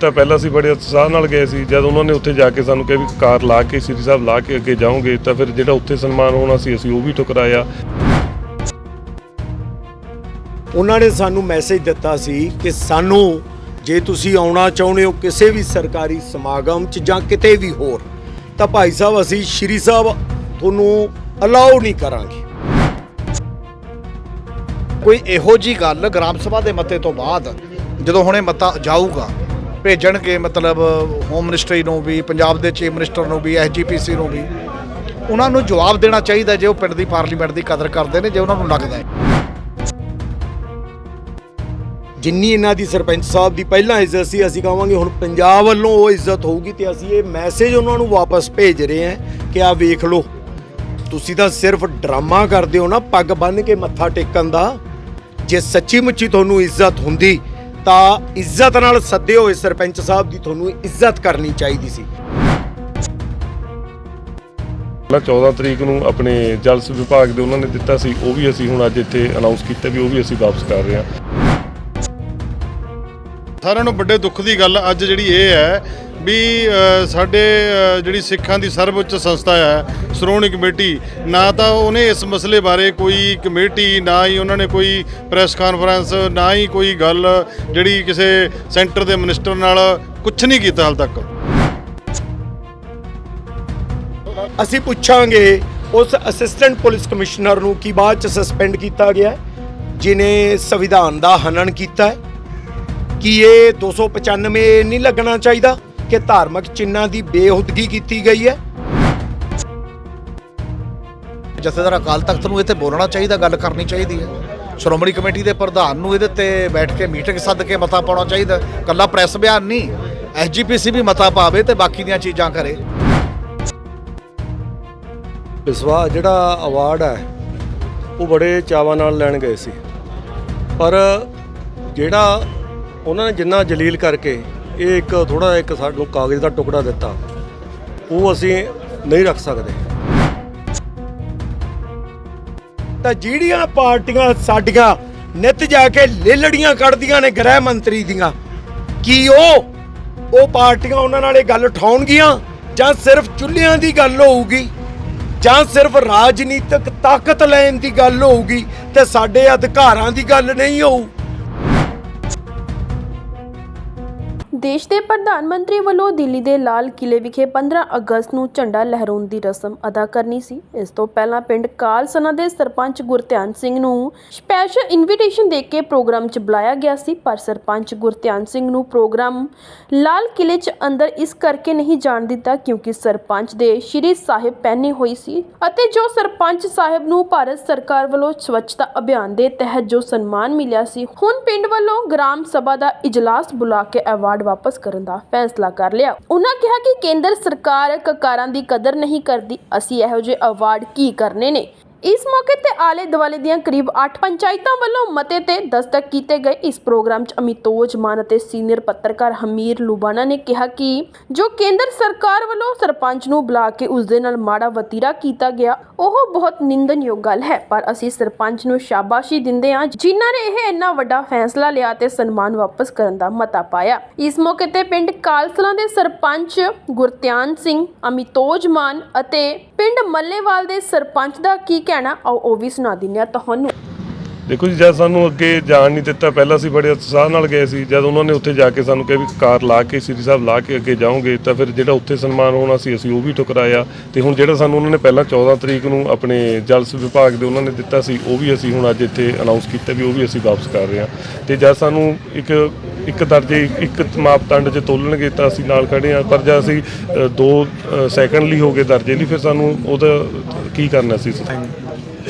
ਤਾਂ ਪਹਿਲਾਂ ਅਸੀਂ ਬੜੇ ਉਤਸ਼ਾਹ ਨਾਲ ਗਏ ਸੀ ਜਦ ਉਹਨਾਂ ਨੇ ਉੱਥੇ ਜਾ ਕੇ ਸਾਨੂੰ ਕਿਹਾ ਵੀ ਕਾਰ ਲਾ ਕੇ ਸ੍ਰੀ ਸਾਹਿਬ ਲਾ ਕੇ ਅੱਗੇ ਜਾਓਗੇ ਤਾਂ ਫਿਰ ਜਿਹੜਾ ਉੱਥੇ ਸਨਮਾਨ ਹੋਣਾ ਸੀ ਅਸੀਂ ਉਹ ਵੀ ਠੁਕਰਾਇਆ। ਉਹਨਾਂ ਨੇ ਸਾਨੂੰ ਮੈਸੇਜ ਦਿੱਤਾ ਸੀ ਕਿ ਸਾਨੂੰ ਜੇ ਤੁਸੀਂ ਆਉਣਾ ਚਾਹੁੰਦੇ ਹੋ ਕਿਸੇ ਵੀ ਸਰਕਾਰੀ ਸਮਾਗਮ 'ਚ ਜਾਂ ਕਿਤੇ ਵੀ ਹੋਰ ਤਾਂ ਭਾਈ ਸਾਹਿਬ ਅਸੀਂ ਸ਼੍ਰੀ ਸਾਹਿਬ ਤੁਹਾਨੂੰ ਅਲਾਉ ਨਹੀਂ ਕਰਾਂਗੇ। ਕੋਈ ਇਹੋ ਜੀ ਗੱਲ ਗ੍ਰਾਮ ਸਭਾ ਦੇ ਮਤੇ ਤੋਂ ਬਾਅਦ ਜਦੋਂ ਹੁਣੇ ਮਤਾ ਜਾਊਗਾ ਭੇਜਣਗੇ, ਮਤਲਬ ਹੋਮ ਮਿਨਿਸਟਰੀ ਨੂੰ ਵੀ, ਪੰਜਾਬ ਦੇ ਚੀਫ ਮਿਨਿਸਟਰ ਨੂੰ ਵੀ ਐਸਜੀਪੀਸੀ ਨੂੰ ਵੀ, ਉਹਨਾਂ ਨੂੰ ਜਵਾਬ ਦੇਣਾ ਚਾਹੀਦਾ ਜੇ ਉਹ ਪਿੰਡ ਦੀ ਪਾਰਲੀਮੈਂਟ ਦੀ ਕਦਰ ਕਰਦੇ ਨੇ, ਜੇ ਉਹਨਾਂ ਨੂੰ ਲੱਗਦਾ ਹੈ। ਜਿੰਨੀ ਇਹਨਾਂ ਦੀ ਸਰਪੰਚ ਸਾਹਿਬ ਦੀ ਪਹਿਲਾਂ ਇੱਜ਼ਤ ਸੀ, ਅਸੀਂ ਕਹਾਂਗੇ ਹੁਣ ਪੰਜਾਬ ਵੱਲੋਂ ਉਹ ਇੱਜ਼ਤ ਹੋਊਗੀ ਤੇ ਅਸੀਂ ਇਹ ਮੈਸੇਜ ਉਹਨਾਂ ਨੂੰ ਵਾਪਸ ਭੇਜ ਰਹੇ ਹਾਂ ਕਿ ਆ ਵੇਖ ਲਓ। ਤੁਸੀਂ ਤਾਂ ਸਿਰਫ ਡਰਾਮਾ ਕਰਦੇ ਹੋ ਨਾ, ਪੱਗ ਬੰਨ੍ਹ ਕੇ ਮੱਥਾ ਟੇਕਣ ਦਾ। ਜੇ ਸੱਚੀ ਮੁੱਚੀ ਤੁਹਾਨੂੰ ਇੱਜ਼ਤ ਹੁੰਦੀ ਤਾਂ ਇੱਜ਼ਤ ਨਾਲ ਸੱਦੇ ਹੋਏ ਸਰਪੰਚ ਸਾਹਿਬ ਦੀ ਤੁਹਾਨੂੰ ਇੱਜ਼ਤ ਕਰਨੀ ਚਾਹੀਦੀ ਸੀ। ਪਹਿਲਾਂ 14 ਤਰੀਕ ਨੂੰ ਆਪਣੇ ਜਲ ਵਿਭਾਗ ਦੇ ਉਹਨਾਂ ਨੇ ਦਿੱਤਾ ਸੀ ਉਹ ਵੀ ਅਸੀਂ ਹੁਣ ਅੱਜ ਇੱਥੇ ਅਨਾਉਂਸ ਕੀਤਾ ਵੀ ਉਹ ਵੀ ਅਸੀਂ ਵਾਪਸ ਕਰ ਰਹੇ ਹਾਂ। ਸਾਰਿਆਂ ਨੂੰ ਵੱਡੇ ਦੁੱਖ ਦੀ ਗੱਲ ਅੱਜ ਜਿਹੜੀ ਇਹ ਹੈ ਵੀ ਸਾਡੇ ਜਿਹੜੀ ਸਿੱਖਾਂ ਦੀ ਸਰਵਉੱਚ ਸੰਸਥਾ ਹੈ ਸ਼੍ਰੋਮਣੀ ਕਮੇਟੀ ਨਾ ਤਾਂ ਉਹਨੇ ਇਸ ਮਸਲੇ ਬਾਰੇ ਕੋਈ ਕਮੇਟੀ ਨਾ ਹੀ ਉਹਨਾਂ ਨੇ ਕੋਈ ਪ੍ਰੈਸ ਕਾਨਫਰੰਸ ਨਾ ਹੀ ਕੋਈ ਗੱਲ ਜਿਹੜੀ ਕਿਸੇ ਸੈਂਟਰ ਦੇ ਮਿਨਿਸਟਰ ਨਾਲ ਕੁਝ ਨਹੀਂ ਕੀਤਾ ਹਾਲ ਤੱਕ। ਅਸੀਂ ਪੁੱਛਾਂਗੇ ਉਸ ਅਸਿਸਟੈਂਟ ਪੁਲਿਸ ਕਮਿਸ਼ਨਰ ਨੂੰ ਕੀ ਬਾਅਦ ਚ ਸਸਪੈਂਡ ਕੀਤਾ ਗਿਆ ਹੈ, ਜਿਨੇ ਸੰਵਿਧਾਨ ਦਾ ਹਨਨ ਕੀਤਾ ਹੈ ਕੀ ਇਹ 295 ਨਹੀਂ ਲੱਗਣਾ ਚਾਹੀਦਾ? ਕਿ ਧਾਰਮਿਕ ਚਿੰਨ੍ਹਾਂ ਦੀ ਬੇਹੁਦਗੀ ਕੀਤੀ ਗਈ ਹੈ। ਜਥੇਦਾਰ ਅਕਾਲ ਤਖਤ ਨੂੰ ਤੇ ਬੋਲਣਾ ਚਾਹੀਦਾ ਗੱਲ ਕਰਨੀ ਚਾਹੀਦੀ ਹੈ। ਸ਼੍ਰੋਮਣੀ ਕਮੇਟੀ ਦੇ ਪ੍ਰਧਾਨ ਨੂੰ ਇਹਦੇ ਤੇ ਬੈਠ ਕੇ ਮੀਟਿੰਗ ਸੱਦ ਕੇ ਮਤਾ ਪਾਉਣਾ ਚਾਹੀਦਾ ਕੱਲਾ ਪ੍ਰੈਸ ਬਿਆਨ ਨਹੀਂ ਐਸਜੀਪੀਸੀ ਵੀ ਮਤਾ ਪਾਵੇ ਤੇ ਬਾਕੀ ਦੀਆਂ ਚੀਜ਼ਾਂ ਕਰੇ। ਵਿਸਵਾ ਜਿਹੜਾ ਅਵਾਰਡ ਹੈ ਉਹ ਬੜੇ ਚਾਵਾਂ ਨਾਲ ਲੈਣ ਗਏ ਸੀ। ਪਰ ਜਿਹੜਾ ਉਹਨਾਂ ਨੇ ਜਿੰਨਾ ਜਲੀਲ ਕਰਕੇ ਇਹ ਇੱਕ ਥੋੜਾ ਇੱਕ ਸਾਨੂੰ ਕਾਗਜ਼ ਦਾ ਟੁਕੜਾ ਦਿੱਤਾ, ਉਹ ਅਸੀਂ ਨਹੀਂ ਰੱਖ ਸਕਦੇ। ਤਾਂ ਜਿਹੜੀਆਂ ਪਾਰਟੀਆਂ ਸਾਡੀਆਂ ਨਿਤ ਜਾ ਕੇ ਲੇਲੜੀਆਂ ਕੱਢਦੀਆਂ ਨੇ ਗ੍ਰਹਿ ਮੰਤਰੀ ਦੀਆਂ, ਕੀ ਉਹ ਉਹ ਪਾਰਟੀਆਂ ਉਹਨਾਂ ਨਾਲ ਇਹ ਗੱਲ ਉਠਾਉਣਗੀਆਂ? ਜਾਂ ਸਿਰਫ ਚੁੱਲ੍ਹਿਆਂ ਦੀ ਗੱਲ ਹੋਊਗੀ? ਜਾਂ ਸਿਰਫ ਰਾਜਨੀਤਿਕ ਤਾਕਤ ਲੈਣ ਦੀ ਗੱਲ ਹੋਊਗੀ ਤੇ ਸਾਡੇ ਅਧਿਕਾਰਾਂ ਦੀ ਗੱਲ ਨਹੀਂ ਹੋਊ? ਦੇਸ਼ ਦੇ ਪ੍ਰਧਾਨ ਮੰਤਰੀ ਵੱਲੋਂ ਦਿੱਲੀ ਦੇ ਲਾਲ ਕਿਲੇ ਵਿਖੇ 15 ਅਗਸਤ ਨੂੰ ਝੰਡਾ ਲਹਿਰਾਉਣ ਦੀ ਰਸਮ ਅਦਾ ਕਰਨੀ ਸੀ। ਇਸ ਤੋਂ ਪਹਿਲਾਂ ਪਿੰਡ ਕਾਲਸਨਾ ਦੇ ਸਰਪੰਚ ਗੁਰਧਿਆਨ ਸਿੰਘ ਨੂੰ ਸਪੈਸ਼ਲ ਇਨਵੀਟੇਸ਼ਨ ਦੇ ਕੇ ਪ੍ਰੋਗਰਾਮ 'ਚ ਬੁਲਾਇਆ ਗਿਆ ਸੀ, ਪਰ ਸਰਪੰਚ ਗੁਰਧਿਆਨ ਸਿੰਘ ਨੂੰ ਪ੍ਰੋਗਰਾਮ ਲਾਲ ਕਿਲੇ 'ਚ ਅੰਦਰ ਇਸ ਕਰਕੇ ਨਹੀਂ ਜਾਣ ਦਿੱਤਾ ਕਿਉਂਕਿ ਸਰਪੰਚ ਦੇ ਸ਼੍ਰੀ ਸਾਹਿਬ ਪਹਿਨੇ ਹੋਈ ਸੀ ਅਤੇ ਜੋ ਸਰਪੰਚ ਸਾਹਿਬ ਨੂੰ ਭਾਰਤ ਸਰਕਾਰ ਵੱਲੋਂ ਸਵੱਛਤਾ ਅਭਿਆਨ ਦੇ ਤਹਿਤ ਜੋ ਸਨਮਾਨ ਮਿਲਿਆ ਸੀ, ਹੁਣ ਪਿੰਡ ਵੱਲੋਂ ਗ੍ਰਾਮ ਸਭਾ ਦਾ ਇਜਲਾਸ ਬੁਲਾ ਕੇ ਅਵਾਰਡ ਵਾਪਸ ਕਰਨ ਦਾ ਫੈਸਲਾ ਕਰ ਲਿਆ। ਉਹਨਾਂ ਕਿਹਾ ਕਿ ਕੇਂਦਰ ਸਰਕਾਰ ਕਕਾਰਾਂ ਦੀ ਕਦਰ ਨਹੀਂ ਕਰਦੀ। ਅਸੀਂ ਇਹੋ ਜਿਹੇ ਅਵਾਰਡ ਕੀ ਕਰਨੇ ਨੇ? ਇਸ ਮੌਕੇ ਤੇ ਆਲੇ ਦੁਆਲੇ ਦੀਆਂ ਕਰੀਬ 8 ਪੰਚਾਇਤਾਂ ਵੱਲੋਂ ਮਤੇ ਤੇ ਦਸਤਕ ਕੀਤੇ ਗਏ। ਇਸ ਪ੍ਰੋਗਰਾਮ 'ਚ ਅਮਿਤੋਜ ਮਾਨ ਅਤੇ ਸੀਨੀਅਰ ਪੱਤਰਕਾਰ ਹਮੀਰ ਲੁਬਾਨਾ ਨੇ ਕਿਹਾ ਕਿ ਜੋ ਕੇਂਦਰ ਸਰਕਾਰ ਵੱਲੋਂ ਸਰਪੰਚ ਨੂੰ ਬੁਲਾ ਕੇ ਉਸ ਦੇ ਨਾਲ ਮਾੜਾ ਵਤੀਰਾ ਕੀਤਾ ਗਿਆ, ਉਹ ਬਹੁਤ ਨਿੰਦਣਯੋਗ ਗੱਲ ਹੈ। ਪਰ ਅਸੀਂ ਸਰਪੰਚ ਨੂੰ ਸ਼ਾਬਾਸ਼ੀ ਦਿੰਦੇ ਹਾਂ, ਜਿਨ੍ਹਾਂ ਨੇ ਇਹ ਇੰਨਾ ਵੱਡਾ ਫੈਸਲਾ ਲਿਆ ਤੇ ਸਨਮਾਨ ਵਾਪਸ ਕਰਨ ਦਾ ਮਤਾ ਪਾਇਆ। ਇਸ ਮੌਕੇ ਤੇ ਪਿੰਡ ਕਾਲਸਲਾ ਦੇ ਸਰਪੰਚ ਗੁਰਤਿਆਨ ਸਿੰਘ, ਅਮਿਤੋਜ ਮਾਨ ਅਤੇ ਪਿੰਡ ਮੱਲੇਵਾਲ ਦੇ ਸਰਪੰਚ ਦਾ ਕੀ ਕਹਿਣਾ? ਆਓ ਉਹ ਵੀ ਸੁਣਾ ਦਿੰਦੇ ਹਾਂ ਤੁਹਾਨੂੰ। ਦੇਖੋ ਜੀ, ਜਦ ਸਾਨੂੰ ਅੱਗੇ ਜਾਣ ਨਹੀਂ ਦਿੱਤਾ, ਪਹਿਲਾਂ ਅਸੀਂ ਬੜੇ ਉਤਸ਼ਾਹ ਨਾਲ ਗਏ ਸੀ। ਜਦ ਉਹਨਾਂ ਨੇ ਉੱਥੇ ਜਾ ਕੇ ਸਾਨੂੰ ਕਿਹਾ ਵੀ ਕਾਰ ਲਾ ਕੇ, ਸ੍ਰੀ ਸਾਹਿਬ ਲਾ ਕੇ ਅੱਗੇ ਜਾਓਗੇ, ਤਾਂ ਫਿਰ ਜਿਹੜਾ ਉੱਥੇ ਸਨਮਾਨ ਹੋਣਾ ਸੀ, ਅਸੀਂ ਉਹ ਵੀ ਠੁਕਰਾਇਆ। ਤੇ ਹੁਣ ਜਿਹੜਾ ਸਾਨੂੰ ਉਹਨਾਂ ਨੇ ਪਹਿਲਾਂ 14 ਤਰੀਕ ਨੂੰ ਆਪਣੇ ਜਲ ਵਿਭਾਗ ਦੇ ਉਹਨਾਂ ਨੇ ਦਿੱਤਾ ਸੀ, ਉਹ ਵੀ ਅਸੀਂ ਹੁਣ ਅੱਜ ਇੱਥੇ ਅਨਾਉਂਸ ਕੀਤਾ ਵੀ ਉਹ ਵੀ ਅਸੀਂ ਵਾਪਸ ਕਰ ਰਹੇ ਹਾਂ। ਤੇ ਜਦ ਸਾਨੂੰ ਇੱਕ ਇੱਕ ਦਰਜੇ, ਇੱਕ ਮਾਪਦੰਡ 'ਚ ਤੋਲਣਗੇ, ਤਾਂ ਅਸੀਂ ਨਾਲ ਖੜੇ ਹਾਂ। ਪਰ ਜਦ ਅਸੀਂ ਦੋ ਸੈਕਿੰਡ ਲਈ ਹੋ ਗਏ ਦਰਜੇ ਲਈ, ਫਿਰ ਸਾਨੂੰ ਉਹਦਾ ਕੀ ਕਰਨਾ ਸੀ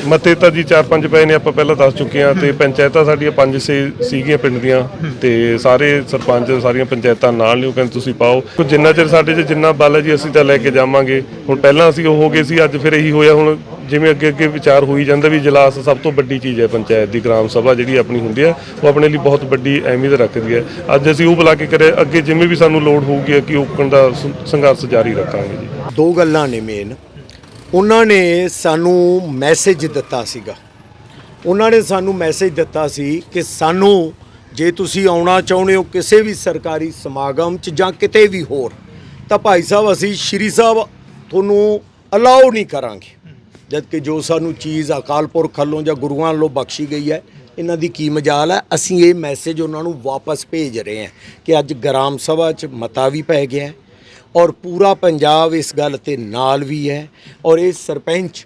ਮਤੇ ਤਾਂ ਜੀ ਚਾਰ ਪੰਜ ਪਏ ਨੇ, ਆਪਾਂ ਪਹਿਲਾਂ ਦੱਸ ਚੁੱਕੇ ਹਾਂ ਤੇ ਪੰਚਾਇਤਾਂ ਸਾਡੀਆਂ ਪੰਜ ਛੇ ਸੀਗੀਆਂ ਪਿੰਡ ਦੀਆਂ ਤੇ ਸਾਰੇ ਸਰਪੰਚ ਸਾਰੀਆਂ ਪੰਚਾਇਤਾਂ ਨਾਲ ਨੇ, ਉਹ ਕਹਿੰਦੇ ਤੁਸੀਂ ਪਾਓ। ਕੁਝ ਜਿੰਨਾ ਚਿਰ ਸਾਡੇ 'ਚ ਜਿੰਨਾ ਬਲ ਹੈ ਜੀ, ਅਸੀਂ ਤਾਂ ਲੈ ਕੇ ਜਾਵਾਂਗੇ। ਹੁਣ ਪਹਿਲਾਂ ਅਸੀਂ ਉਹ ਹੋ ਗਏ ਸੀ, ਅੱਜ ਫਿਰ ਇਹੀ ਹੋਇਆ, ਹੁਣ ਜਿਵੇਂ ਅੱਗੇ ਅੱਗੇ ਵਿਚਾਰ ਹੋਈ ਜਾਂਦਾ ਵੀ ਇਜਲਾਸ ਸਭ ਤੋਂ ਵੱਡੀ ਚੀਜ਼ ਹੈ ਪੰਚਾਇਤ ਦੀ, ਗ੍ਰਾਮ ਸਭਾ ਜਿਹੜੀ ਆਪਣੀ ਹੁੰਦੀ ਹੈ, ਉਹ ਆਪਣੇ ਲਈ ਬਹੁਤ ਵੱਡੀ ਅਹਿਮੀਅਤ ਰੱਖਦੀ ਹੈ। ਅੱਜ ਅਸੀਂ ਉਹ ਬੁਲਾ ਕੇ ਕਰੇ ਅੱਗੇ ਜਿਵੇਂ ਵੀ ਸਾਨੂੰ ਲੋੜ ਹੋਊਗੀ ਕਿ ਉਹ ਦਾ ਸੰਘਰਸ਼ ਜਾਰੀ ਰੱਖਾਂਗੇ ਜੀ। ਦੋ ਗੱਲਾਂ ਨੇ ਮੇਨ ਉਹਨਾਂ ਨੇ ਸਾਨੂੰ ਮੈਸੇਜ ਦਿੱਤਾ ਸੀਗਾ। ਉਹਨਾਂ ਨੇ ਸਾਨੂੰ ਮੈਸੇਜ ਦਿੱਤਾ ਸੀ ਕਿ ਸਾਨੂੰ ਜੇ ਤੁਸੀਂ ਆਉਣਾ ਚਾਹੁੰਦੇ ਹੋ ਕਿਸੇ ਵੀ ਸਰਕਾਰੀ ਸਮਾਗਮ 'ਚ ਜਾਂ ਕਿਤੇ ਵੀ ਹੋਰ, ਤਾਂ ਭਾਈ ਸਾਹਿਬ ਅਸੀਂ ਸ਼੍ਰੀ ਸਾਹਿਬ ਤੁਹਾਨੂੰ ਅਲਾਉ ਨਹੀਂ ਕਰਾਂਗੇ। ਜਦ ਕਿ ਜੋ ਸਾਨੂੰ ਚੀਜ਼ ਅਕਾਲ ਪੁਰਖ ਵੱਲੋਂ ਜਾਂ ਗੁਰੂਆਂ ਵੱਲੋਂ ਬਖਸ਼ੀ ਗਈ ਹੈ, ਇਹਨਾਂ ਦੀ ਕੀ ਮਜਾਲ ਹੈ? ਅਸੀਂ ਇਹ ਮੈਸੇਜ ਉਹਨਾਂ ਨੂੰ ਵਾਪਸ ਭੇਜ ਰਹੇ ਹਾਂ ਕਿ ਅੱਜ ਗ੍ਰਾਮ ਸਭਾ 'ਚ ਮਤਾ ਵੀ ਪੈ ਗਿਆ ਔਰ ਪੂਰਾ ਪੰਜਾਬ ਇਸ ਗੱਲ ਤੇ ਨਾਲ ਵੀ ਹੈ ਔਰ ਇਹ ਸਰਪੰਚ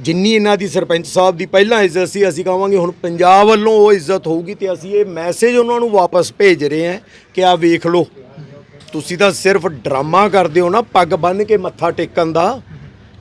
ਜਿੰਨੀ ਇਹਨਾਂ ਦੀ ਸਰਪੰਚ ਸਾਹਿਬ ਦੀ ਪਹਿਲਾਂ ਇੱਜ਼ਤ ਸੀ, ਅਸੀਂ ਕਹਾਂਗੇ ਹੁਣ ਪੰਜਾਬ ਵੱਲੋਂ ਉਹ ਇੱਜ਼ਤ ਹੋਊਗੀ ਤੇ ਅਸੀਂ ਇਹ ਮੈਸੇਜ ਉਹਨਾਂ ਨੂੰ ਵਾਪਸ ਭੇਜ ਰਹੇ ਹਾਂ ਕਿ ਆ ਵੇਖ ਲਓ। ਤੁਸੀਂ ਤਾਂ ਸਿਰਫ ਡਰਾਮਾ ਕਰਦੇ ਹੋ ਨਾ, ਪੱਗ ਬੰਨ੍ਹ ਕੇ ਮੱਥਾ ਟੇਕਣ ਦਾ।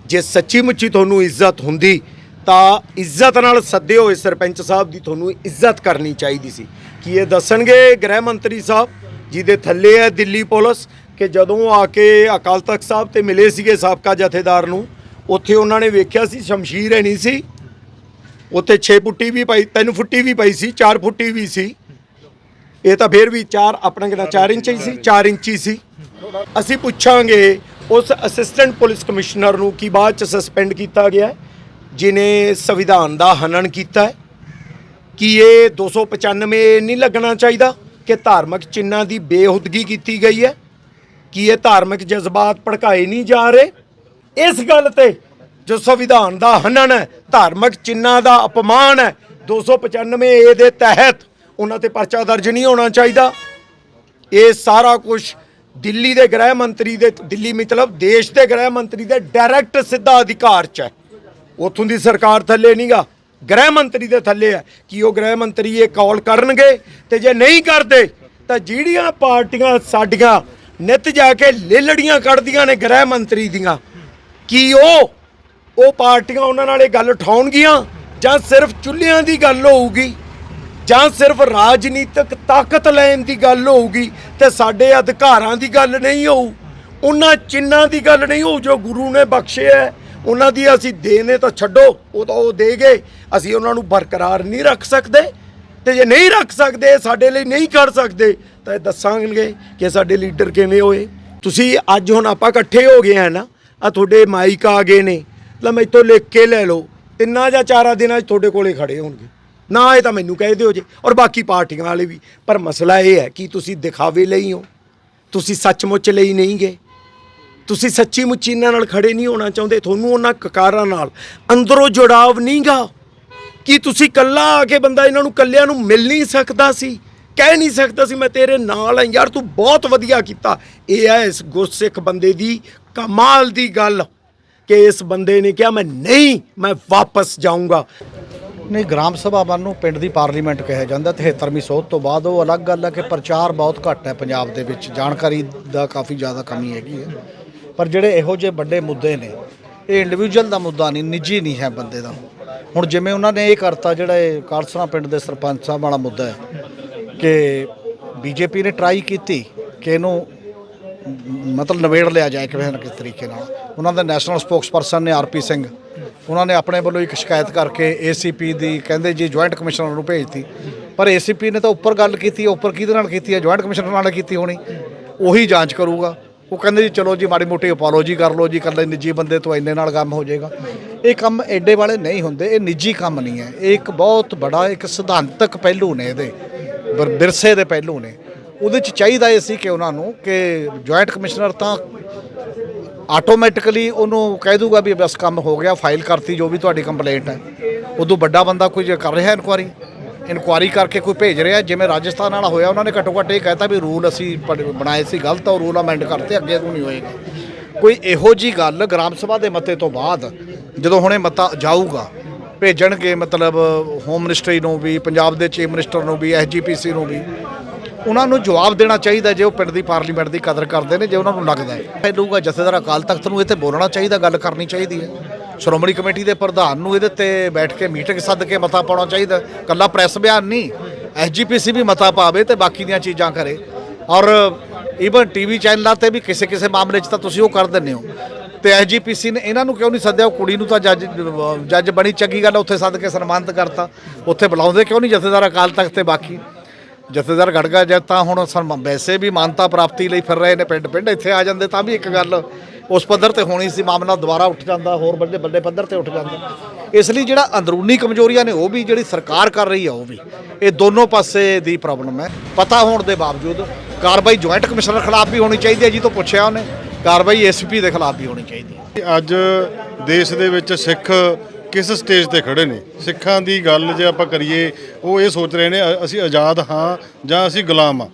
ਜੇ ਸੱਚੀ ਮੁੱਚੀ ਤੁਹਾਨੂੰ ਇੱਜ਼ਤ ਹੁੰਦੀ, ਤਾਂ ਇੱਜ਼ਤ ਨਾਲ ਸੱਦੇ ਹੋਏ ਸਰਪੰਚ ਸਾਹਿਬ ਦੀ, ਤੁਹਾਨੂੰ ਇੱਜ਼ਤ ਕਰਨੀ ਚਾਹੀਦੀ ਸੀ। ਕੀ ਇਹ ਦੱਸਣਗੇ ਗ੍ਰਹਿ ਮੰਤਰੀ ਸਾਹਿਬ, ਜਿਹਦੇ ਥੱਲੇ ਹੈ ਦਿੱਲੀ ਪੁਲਿਸ ਕਿ ਜਦੋਂ ਆ ਕੇ ਅਕਾਲ ਤਖਤ ਸਾਹਿਬ ਤੇ ਮਿਲੇ ਸੀਗੇ ਸਾਬਕਾ ਜਥੇਦਾਰ ਨੂੰ ਉੱਥੇ ਉਹਨਾਂ ਨੇ ਵੇਖਿਆ ਸੀ ਸ਼ਮਸ਼ੀਰ ਹੈ ਨਹੀਂ ਸੀ। ਉੱਥੇ 6 ਫੁੱਟੀ ਵੀ ਪਈ 3 ਫੁੱਟੀ ਵੀ ਪਈ ਸੀ 4 ਫੁੱਟੀ ਵੀ ਸੀ। ਇਹ ਤਾਂ ਫਿਰ ਵੀ 4 ਆਪਣਾ ਕਿਹੜਾ 4 ਇੰਚ ਹੀ ਸੀ 4 ਇੰਚੀ ਸੀ। ਅਸੀਂ ਪੁੱਛਾਂਗੇ ਉਸ ਅਸਿਸਟੈਂਟ ਪੁਲਿਸ ਕਮਿਸ਼ਨਰ ਨੂੰ ਕੀ ਬਾਅਦ ਚ ਸਸਪੈਂਡ ਕੀਤਾ ਗਿਆ ਹੈ, ਜਿਨੇ ਸੰਵਿਧਾਨ ਦਾ ਹਨਨ ਕੀਤਾ ਹੈ। ਕੀ ਇਹ 295 ਨਹੀਂ ਲੱਗਣਾ ਚਾਹੀਦਾ ਕਿ ਧਾਰਮਿਕ ਚਿੰਨਾਂ ਦੀ ਬੇਹੁਦਗੀ ਕੀਤੀ ਗਈ ਹੈ। ਕੀ ਇਹ ਧਾਰਮਿਕ ਜਜ਼ਬਾਤ ਭੜਕਾਏ ਨਹੀਂ ਜਾ ਰਹੇ? ਇਸ ਗੱਲ ਤੇ ਜੋ ਸੰਵਿਧਾਨ ਦਾ ਹਨਨ ਹੈ, ਧਾਰਮਿਕ ਚਿੰਨਾਂ ਦਾ ਅਪਮਾਨ ਹੈ 295 ਏ ਦੇ ਤਹਿਤ ਉਹਨਾਂ ਤੇ ਪਰਚਾ ਦਰਜ ਨਹੀਂ ਹੋਣਾ ਚਾਹੀਦਾ। ਇਹ ਸਾਰਾ ਕੁਝ ਦਿੱਲੀ ਦੇ ਗ੍ਰਹਿ ਮੰਤਰੀ ਦੇ, ਦਿੱਲੀ ਮਤਲਬ ਦੇਸ਼ ਦੇ ਗ੍ਰਹਿ ਮੰਤਰੀ ਦੇ ਡਾਇਰੈਕਟ ਸਿੱਧਾ ਅਧਿਕਾਰ 'ਚ ਹੈ। ਉਥੋਂ ਦੀ ਸਰਕਾਰ ਥੱਲੇ ਨਹੀਂਗਾ। ਗ੍ਰਹਿ ਮੰਤਰੀ ਦੇ ਥੱਲੇ ਹੈ ਕਿ ਉਹ ਗ੍ਰਹਿ ਮੰਤਰੀ ਇਹ ਕਾਲ ਕਰਨਗੇ ਤੇ ਜੇ ਨਹੀਂ ਕਰਦੇ, ਤਾਂ ਜਿਹੜੀਆਂ ਪਾਰਟੀਆਂ ਸਾਡੀਆਂ ਨਿਤ ਜਾ ਕੇ ਲੇਲੜੀਆਂ ਕੱਢਦੀਆਂ ਨੇ ਗ੍ਰਹਿ ਮੰਤਰੀ ਦੀਆਂ। ਕੀ ਉਹ ਉਹ ਪਾਰਟੀਆਂ ਉਹਨਾਂ ਨਾਲ ਇਹ ਗੱਲ ਉਠਾਉਣਗੀਆਂ? ਜਾਂ ਸਿਰਫ ਚੁੱਲ੍ਹਿਆਂ ਦੀ ਗੱਲ ਹੋਊਗੀ? ਜਾਂ ਸਿਰਫ ਰਾਜਨੀਤਿਕ ਤਾਕਤ ਲੈਣ ਦੀ ਗੱਲ ਹੋਊਗੀ ਤੇ ਸਾਡੇ ਅਧਿਕਾਰਾਂ ਦੀ ਗੱਲ ਨਹੀਂ ਹੋਊ? ਉਹਨਾਂ ਚਿੰਨਾਂ ਦੀ ਗੱਲ ਨਹੀਂ ਹੋਊ ਜੋ ਗੁਰੂ ਨੇ ਬਖਸ਼ੇ ਹੈ? ਉਹਨਾਂ ਦੀ ਅਸੀਂ ਦੇਣੇ ਤਾਂ ਛੱਡੋ, ਉਹ ਤਾਂ ਉਹ ਦੇ ਗਏ ਅਸੀਂ ਉਹਨਾਂ ਨੂੰ ਬਰਕਰਾਰ ਨਹੀਂ ਰੱਖ ਸਕਦੇ। ਤੇ ਜੇ ਨਹੀਂ ਰੱਖ ਸਕਦੇ, ਸਾਡੇ ਲਈ ਨਹੀਂ ਕਰ ਸਕਦੇ ਤਾਂ ਇਹ ਦੱਸਾਂਗੇ ਕਿ ਸਾਡੇ ਲੀਡਰ ਕਿਵੇਂ ਹੋਏ। ਤੁਸੀਂ ਅੱਜ ਹੁਣ ਆਪਾਂ ਇਕੱਠੇ ਹੋ ਗਏ ਆ ਨਾ ਆ ਤੁਹਾਡੇ ਮਾਈਕ ਆ ਗਏ ਨੇ। ਲੈ ਮੈਥੋਂ ਲਿਖ ਕੇ ਲੈ ਲਓ। ਤਿੰਨਾਂ ਜਾਂ ਚਾਰਾਂ ਦਿਨਾਂ 'ਚ ਤੁਹਾਡੇ ਕੋਲੇ ਖੜੇ ਹੋਣਗੇ। ਨਾ ਇਹ ਤਾਂ ਮੈਨੂੰ ਕਹਿ ਦਿਓ ਜੇ। ਔਰ ਬਾਕੀ ਪਾਰਟੀਆਂ ਵਾਲੇ ਵੀ। ਪਰ ਮਸਲਾ ਇਹ ਹੈ ਕਿ ਤੁਸੀਂ ਦਿਖਾਵੇ ਲਈ ਹੋ। ਤੁਸੀਂ ਸੱਚਮੁੱਚ ਲਈ ਨਹੀਂ ਗਏ। ਤੁਸੀਂ ਸੱਚੀ ਮੁੱਚੀ ਇਹਨਾਂ ਨਾਲ ਖੜੇ ਨਹੀਂ ਹੋਣਾ ਚਾਹੁੰਦੇ। ਤੁਹਾਨੂੰ ਉਹਨਾਂ ਕਕਾਰਾਂ ਨਾਲ ਅੰਦਰੋਂ ਜੁੜਾਵ ਨਹੀਂਗਾ। ਕਿ ਤੁਸੀਂ ਕੱਲਾ ਆ ਕੇ ਬੰਦਾ ਇਹਨਾਂ ਨੂੰ ਕੱਲਿਆਂ ਨੂੰ ਮਿਲ ਨਹੀਂ ਸਕਦਾ ਸੀ? ਕਹਿ ਨਹੀਂ ਸਕਦਾ ਸੀ, ਮੈਂ ਤੇਰੇ ਨਾਲ ਹਾਂ, ਯਾਰ ਤੂੰ ਬਹੁਤ ਵਧੀਆ ਕੀਤਾ। ਇਹ ਹੈ ਇਸ ਗੁਰਸਿੱਖ ਬੰਦੇ ਦੀ ਕਮਾਲ ਦੀ ਗੱਲ ਕਿ ਇਸ ਬੰਦੇ ਨੇ ਕਿਹਾ, ਮੈਂ ਨਹੀਂ, ਮੈਂ ਵਾਪਸ ਜਾਊਂਗਾ। ਨਹੀਂ, ਗ੍ਰਾਮ ਸਭਾ ਵੱਲ ਨੂੰ ਪਿੰਡ ਦੀ ਪਾਰਲੀਮੈਂਟ ਕਿਹਾ ਜਾਂਦਾ 73ਵੀਂ ਸੋਧ ਤੋਂ ਬਾਅਦ ਉਹ ਅਲੱਗ ਗੱਲ ਹੈ ਕਿ ਪ੍ਰਚਾਰ ਬਹੁਤ ਘੱਟ ਹੈ ਪੰਜਾਬ ਦੇ ਵਿੱਚ। ਜਾਣਕਾਰੀ ਦਾ ਕਾਫੀ ਜ਼ਿਆਦਾ ਕਮੀ ਹੈਗੀ ਹੈ। ਪਰ ਜਿਹੜੇ ਇਹੋ ਜਿਹੇ ਵੱਡੇ ਮੁੱਦੇ ਨੇ, ਇਹ ਇੰਡੀਵਿਜੂਅਲ ਦਾ ਮੁੱਦਾ ਨਹੀਂ, ਨਿੱਜੀ ਨਹੀਂ ਹੈ ਬੰਦੇ ਦਾ। ਹੁਣ ਜਿਵੇਂ ਉਹਨਾਂ ਨੇ ਇਹ ਕਰਤਾ, ਜਿਹੜਾ ਇਹ ਕਾਲਸਨਾ ਪਿੰਡ ਦੇ ਸਰਪੰਚ ਸਾਹਿਬ ਵਾਲਾ ਮੁੱਦਾ ਹੈ ਕਿ ਬੀਜੇਪੀ ਨੇ ਟਰਾਈ ਕੀਤੀ ਕਿ ਇਹਨੂੰ ਮਤਲਬ ਨਵੇੜ ਲਿਆ ਜਾਏ ਕਿਸੇ ਨਾ ਕਿਸੇ ਤਰੀਕੇ ਨਾਲ। ਉਹਨਾਂ ਦੇ ਨੈਸ਼ਨਲ ਸਪੋਕਸਪਰਸਨ ਨੇ ਆਰਪੀ ਸਿੰਘ, ਉਹਨਾਂ ਨੇ ਆਪਣੇ ਵੱਲੋਂ ਇੱਕ ਸ਼ਿਕਾਇਤ ਕਰਕੇ ਏਸੀਪੀ ਦੀ ਕਹਿੰਦੇ ਜੀ ਜੁਆਇੰਟ ਕਮਿਸ਼ਨਰ ਨੂੰ ਭੇਜਤੀ ਪਰ ਏਸੀਪੀ ਨੇ ਤਾਂ ਉੱਪਰ ਗੱਲ ਕੀਤੀ, ਉੱਪਰ ਕਿਹਦੇ ਨਾਲ ਕੀਤੀ ਹੈ? ਜੁਆਇੰਟ ਕਮਿਸ਼ਨਰ ਨਾਲ ਕੀਤੀ ਹੋਣੀ। ਉਹੀ ਜਾਂਚ ਕਰੂਗਾ। ਉਹ ਕਹਿੰਦੇ ਜੀ ਚਲੋ ਜੀ ਮਾੜੀ ਮੋਟੀ ਅਪੋਲੋਜੀ ਕਰ ਲਓ ਜੀ ਇਕੱਲੇ ਨਿੱਜੀ ਬੰਦੇ ਤੋਂ ਇੰਨੇ ਨਾਲ ਕੰਮ ਹੋ ਜਾਏਗਾ। ਇਹ ਕੰਮ ਐਡੇ ਵਾਲੇ ਨਹੀਂ ਹੁੰਦੇ, ਇਹ ਨਿੱਜੀ ਕੰਮ ਨਹੀਂ ਹੈ। ਇਹ ਇੱਕ ਬਹੁਤ ਬੜਾ, ਇੱਕ ਸਿਧਾਂਤਕ ਪਹਿਲੂ ਨੇ ਇਹਦੇ। ਵਿਰਸੇ ਦੇ ਪਹਿਲੂ ਨੇ। ਉਹਦੇ ਚ ਚਾਹੀਦਾ ਇਹ ਸੀ ਕਿ ਉਹਨਾਂ ਨੂੰ ਕਿ ਜੁਆਇੰਟ ਕਮਿਸ਼ਨਰ ਤਾਂ ਆਟੋਮੈਟਿਕਲੀ ਉਹਨੂੰ ਕਹਿ ਦੂਗਾ ਵੀ ਬਸ ਕੰਮ ਹੋ ਗਿਆ ਫਾਈਲ ਕਰਤੀ, ਜੋ ਵੀ ਤੁਹਾਡੀ ਕੰਪਲੇਂਟ ਹੈ। ਉਦੋਂ ਵੱਡਾ ਬੰਦਾ ਕੋਈ ਜੇ ਕਰ ਰਿਹਾ ਇਨਕੁਆਰੀ ਇਨਕੁਆਰੀ ਕਰਕੇ ਕੋਈ ਭੇਜ ਰਿਹਾ, ਜਿਵੇਂ ਰਾਜਸਥਾਨ ਵਾਲਾ ਹੋਇਆ, ਉਹਨਾਂ ਨੇ ਘੱਟੋ ਘੱਟ ਇਹ ਕਹਿਤਾ ਵੀ ਰੂਲ ਅਸੀਂ ਪੜ- ਬਣਾਏ ਸੀ ਗਲਤ ਆ ਉਹ ਰੂਲ ਅਮੈਂਡ ਕਰਤੇ, ਅੱਗੇ ਤੋਂ ਨਹੀਂ ਹੋਏਗਾ। ਕੋਈ ਇਹੋ ਜੀ ਗੱਲ ਗ੍ਰਾਮ ਸਭਾ ਦੇ ਮਤੇ ਤੋਂ ਬਾਅਦ ਜਦੋਂ ਹੁਣੇ ਮਤਾ ਜਾਊਗਾ ਭੇਜਣਗੇ, ਮਤਲਬ ਹੋਮ ਮਿਨਿਸਟਰੀ ਨੂੰ ਵੀ, ਪੰਜਾਬ ਦੇ ਚੀਫ ਮਿਨਿਸਟਰ ਨੂੰ ਵੀ ਐਸਜੀਪੀਸੀ ਨੂੰ ਵੀ, ਉਹਨਾਂ ਨੂੰ ਜਵਾਬ ਦੇਣਾ ਚਾਹੀਦਾ ਜੇ ਉਹ ਪਿੰਡ ਦੀ ਪਾਰਲੀਮੈਂਟ ਦੀ ਕਦਰ ਕਰਦੇ ਨੇ, ਜੇ ਉਹਨਾਂ ਨੂੰ ਲੱਗਦਾ ਹੈ। ਪਹਿਲੂਗਾ ਜਥੇਦਾਰ ਅਕਾਲ ਤਖਤ ਨੂੰ ਇੱਥੇ ਬੋਲਣਾ ਚਾਹੀਦਾ, ਗੱਲ ਕਰਨੀ ਚਾਹੀਦੀ ਹੈ। ਸ਼੍ਰੋਮਣੀ ਕਮੇਟੀ ਦੇ ਪ੍ਰਧਾਨ ਨੂੰ ਇਹਦੇ ਤੇ ਬੈਠ ਕੇ ਮੀਟਿੰਗ ਸੱਦ ਕੇ ਮਤਾ ਪਾਉਣਾ ਚਾਹੀਦਾ। ਕੱਲਾ ਪ੍ਰੈਸ ਬਿਆਨ ਨਹੀਂ ਐਸਜੀਪੀਸੀ ਵੀ ਮਤਾ ਪਾਵੇ ਤੇ ਬਾਕੀ ਦੀਆਂ ਚੀਜ਼ਾਂ ਕਰੇ। ਔਰ ਈਵਨ ਟੀਵੀ ਚੈਨਲਾਂ ਤੇ ਵੀ ਕਿਸੇ ਕਿਸੇ ਮਾਮਲੇ 'ਚ ਤਾਂ ਤੁਸੀਂ ਉਹ ਕਰ ਦਿੰਦੇ ਹੋ। ਤੇ ਐਸਜੀਪੀਸੀ ਨੇ ਇਹਨਾਂ ਨੂੰ ਕਿਉਂ ਨਹੀਂ ਸੱਦਿਆ? ਉਹ ਕੁੜੀ ਨੂੰ ਤਾਂ ਜੱਜ ਜੱਜ ਬਣੀ, ਚੰਗੀ ਗੱਲ ਉੱਥੇ ਸੱਦ ਕੇ ਸਨਮਾਨਿਤ ਕਰਤਾ। ਉੱਥੇ ਬੁਲਾਉਂਦੇ ਕਿਉਂ ਨਹੀਂ ਜਥੇਦਾਰ ਅਕਾਲ ਤਖਤ ਤੇ ਬਾਕੀ? ਜਥੇਦਾਰ ਗੜਗਾ ਜਦ ਤਾਂ ਹੁਣ ਸਨਮ- ਵੈਸੇ ਵੀ ਮਾਨਤਾ ਪ੍ਰਾਪਤੀ ਲਈ ਫਿਰ ਰਹੇ ਨੇ ਪਿੰਡ ਪਿੰਡ ਇੱਥੇ ਆ ਜਾਂਦੇ ਤਾਂ ਵੀ ਇੱਕ ਗੱਲ, ਉਸ ਪੱਧਰ ਤੇ ਹੋਣੀ ਸੀ, ਮਾਮਲਾ ਦੁਬਾਰਾ ਉੱਠ ਜਾਂਦਾ, ਹੋਰ ਵੱਡੇ ਵੱਡੇ ਪੱਧਰ ਤੇ ਉੱਠ ਜਾਂਦਾ। ਇਸ ਲਈ ਜਿਹੜਾ ਅੰਦਰੂਨੀ ਕਮਜ਼ੋਰੀਆਂ ਨੇ, ਉਹ ਵੀ ਜਿਹੜੀ ਸਰਕਾਰ ਕਰ ਰਹੀ ਆ, ਉਹ ਵੀ। ਇਹ ਦੋਨੋਂ ਪਾਸੇ ਦੀ ਪ੍ਰੋਬਲਮ ਹੈ। ਪਤਾ ਹੋਣ ਦੇ ਬਾਵਜੂਦ ਕਾਰਵਾਈ ਜੁਆਇੰਟ ਕਮਿਸ਼ਨਰ ਖਿਲਾਫ ਵੀ ਹੋਣੀ ਚਾਹੀਦੀ ਹੈ, ਜੀ ਤੋਂ ਪੁੱਛਿਆ ਉਹਨੇ। ਕਾਰਵਾਈ ਐਸਪੀ ਦੇ ਖਿਲਾਫ ਵੀ ਹੋਣੀ ਚਾਹੀਦੀ ਹੈ। ਅੱਜ ਦੇਸ਼ ਦੇ ਵਿੱਚ ਸਿੱਖ ਕਿਸ ਸਟੇਜ ਤੇ ਖੜੇ ਨੇ? ਸਿੱਖਾਂ ਦੀ ਗੱਲ ਜੇ ਆਪਾਂ ਕਰੀਏ, ਉਹ ਇਹ ਸੋਚ ਰਹੇ ਨੇ ਅਸੀਂ ਆਜ਼ਾਦ ਹਾਂ ਜਾਂ ਅਸੀਂ ਗੁਲਾਮ ਹਾਂ।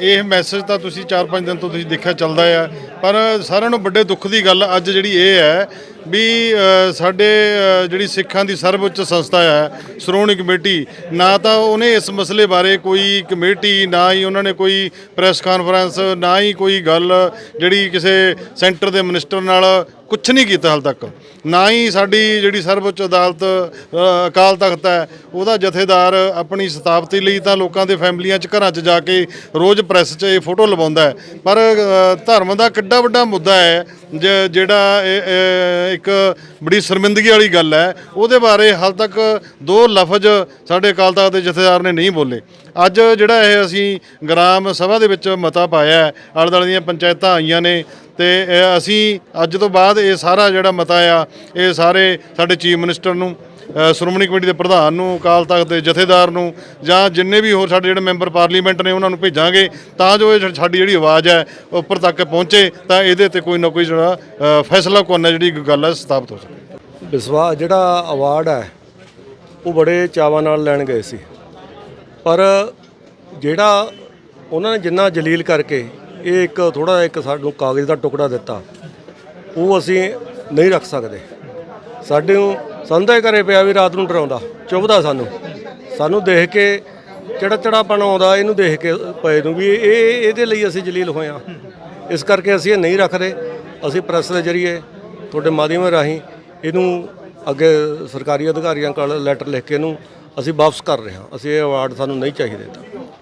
ਇਹ ਮੈਸੇਜ ਤਾਂ ਤੁਸੀਂ 4-5 ਦਿਨ ਤੋਂ ਤੁਸੀਂ ਦੇਖਿਆ ਚੱਲਦਾ ਆ। ਪਰ ਸਾਰਿਆਂ ਨੂੰ ਵੱਡੇ ਦੁੱਖ ਦੀ ਗੱਲ ਅੱਜ ਜਿਹੜੀ ਇਹ ਹੈ ਵੀ ਸਾਡੇ ਜਿਹੜੀ ਸਿੱਖਾਂ ਦੀ ਸਰਵਉੱਚ ਸੰਸਥਾ ਹੈ, ਸ਼੍ਰੋਮਣੀ ਕਮੇਟੀ, ਨਾ ਤਾਂ ਉਹਨੇ ਇਸ ਮਸਲੇ ਬਾਰੇ ਕੋਈ ਕਮੇਟੀ, ਨਾ ਹੀ ਉਹਨਾਂ ਨੇ ਕੋਈ ਪ੍ਰੈਸ ਕਾਨਫਰੰਸ, ਨਾ ਹੀ ਕੋਈ ਗੱਲ ਜਿਹੜੀ ਕਿਸੇ ਸੈਂਟਰ ਦੇ ਮਿਨਿਸਟਰ ਨਾਲ ਕੁਝ ਨਹੀਂ ਕੀਤਾ ਹਾਲ ਤੱਕ। ਨਾ ਹੀ ਸਾਡੀ ਜਿਹੜੀ ਸਰਵਉੱਚ ਅਦਾਲਤ ਅਕਾਲ ਤਖਤ ਹੈ, ਉਹਦਾ ਜਥੇਦਾਰ ਆਪਣੀ ਸਤਾਪਤੀ ਲਈ ਤਾਂ ਲੋਕਾਂ ਦੇ ਫੈਮਲੀਆਂ 'ਚ ਘਰਾਂ 'ਚ ਜਾ ਕੇ ਰੋਜ਼ ਪ੍ਰੈਸ 'ਚ ਇਹ ਫੋਟੋ ਲਵਾਉਂਦਾ ਪਰ ਧਰਮ ਦਾ ਕਿੱਡਾ ਵੱਡਾ ਮੁੱਦਾ ਹੈ ਜ- ਜਿਹੜਾ ਇਹ, ਇਹ, ਇੱਕ ਬੜੀ ਸ਼ਰਮਿੰਦਗੀ ਵਾਲੀ ਗੱਲ ਹੈ। ਉਹਦੇ ਬਾਰੇ ਹਾਲ ਤੱਕ ਦੋ ਲਫ਼ਜ਼ ਸਾਡੇ ਅਕਾਲ ਤਖਤ ਦੇ ਜਥੇਦਾਰ ਨੇ ਨਹੀਂ ਬੋਲੇ। ਅੱਜ ਜਿਹੜਾ ਇਹ ਅਸੀਂ ਗ੍ਰਾਮ ਸਭਾ ਦੇ ਵਿੱਚ ਮਤਾ ਪਾਇਆ ਹੈ ਆਲੇ ਦੁਆਲੇ ਦੀਆਂ ਪੰਚਾਇਤਾਂ ਆਈਆਂ ਨੇ ਤੇ ਇਹ ਅਸੀਂ ਅੱਜ ਤੋਂ ਬਾਅਦ ਇਹ ਸਾਰਾ ਜਿਹੜਾ ਮਤਾ ਆ ਇਹ ਸਾਰੇ ਸਾਡੇ ਚੀਫ ਮਿਨਿਸਟਰ ਨੂੰ ਸ਼੍ਰੋਮਣੀ ਕਮੇਟੀ ਦੇ ਪ੍ਰਧਾਨ ਨੂੰ, ਅਕਾਲ ਤਖਤ ਦੇ ਜਥੇਦਾਰ ਨੂੰ ਜਾਂ ਜਿੰਨੇ ਵੀ ਹੋਰ ਸਾਡੇ ਜਿਹੜੇ ਮੈਂਬਰ ਪਾਰਲੀਮੈਂਟ ਨੇ, ਉਹਨਾਂ ਨੂੰ ਭੇਜਾਂਗੇ ਤਾਂ ਜੋ ਇਹ ਸਾਡੀ ਜਿਹੜੀ ਆਵਾਜ਼ ਹੈ ਉੱਪਰ ਤੱਕ ਪਹੁੰਚੇ ਤਾਂ ਇਹਦੇ ਤੇ ਕੋਈ ਨਾ ਕੋਈ ਜਿਹੜਾ ਫੈਸਲਾ ਕੋਨਾ ਜਿਹੜੀ ਗੱਲ ਹੈ, ਸਥਾਪਿਤ ਹੋ ਸਕੇ। ਵਿਸ਼ਵਾ ਜਿਹੜਾ ਅਵਾਰਡ ਹੈ, ਉਹ ਬੜੇ ਚਾਵਾਂ ਨਾਲ ਲੈਣ ਗਏ ਸੀ। ਪਰ ਜਿਹੜਾ ਉਹਨਾਂ ਨੇ ਜਿੰਨਾ ਜਲੀਲ ਕਰਕੇ ਇਹ ਇੱਕ ਥੋੜਾ ਇੱਕ ਸਾਨੂੰ ਕਾਗਜ਼ ਦਾ ਟੁਕੜਾ ਦਿੱਤਾ, ਉਹ ਅਸੀਂ ਨਹੀਂ ਰੱਖ ਸਕਦੇ। ਸਾਡੇ ਨੂੰ ਸਾਨੂੰ ਤਾਂ ਇਹ ਘਰੇ ਪਿਆ ਵੀ ਰਾਤ ਨੂੰ ਡਰਾਉਂਦਾ, ਚੁੱਭਦਾ ਸਾਨੂੰ। ਸਾਨੂੰ ਦੇਖ ਕੇ ਚੜਾ ਚੜਾਪਣ ਆਉਂਦਾ, ਇਹਨੂੰ ਦੇਖ ਕੇ ਪਏ ਨੂੰ ਵੀ ਇਹ ਇਹਦੇ ਲਈ ਅਸੀਂ ਜਲੀਲ ਹੋਏ ਹਾਂ। ਇਸ ਕਰਕੇ ਅਸੀਂ ਇਹ ਨਹੀਂ ਰੱਖਦੇ। ਅਸੀਂ ਪ੍ਰੈਸ ਦੇ ਜਰੀਏ ਤੁਹਾਡੇ ਮਾਧਿਅਮ ਰਾਹੀਂ ਇਹਨੂੰ ਅੱਗੇ ਸਰਕਾਰੀ ਅਧਿਕਾਰੀਆਂ ਕੋਲ ਲੈਟਰ ਲਿਖ ਕੇ ਇਹਨੂੰ ਅਸੀਂ ਵਾਪਸ ਕਰ ਰਹੇ ਹਾਂ। ਅਸੀਂ ਇਹ ਅਵਾਰਡ ਸਾਨੂੰ ਨਹੀਂ ਚਾਹੀਦੇ। ਤਾਂ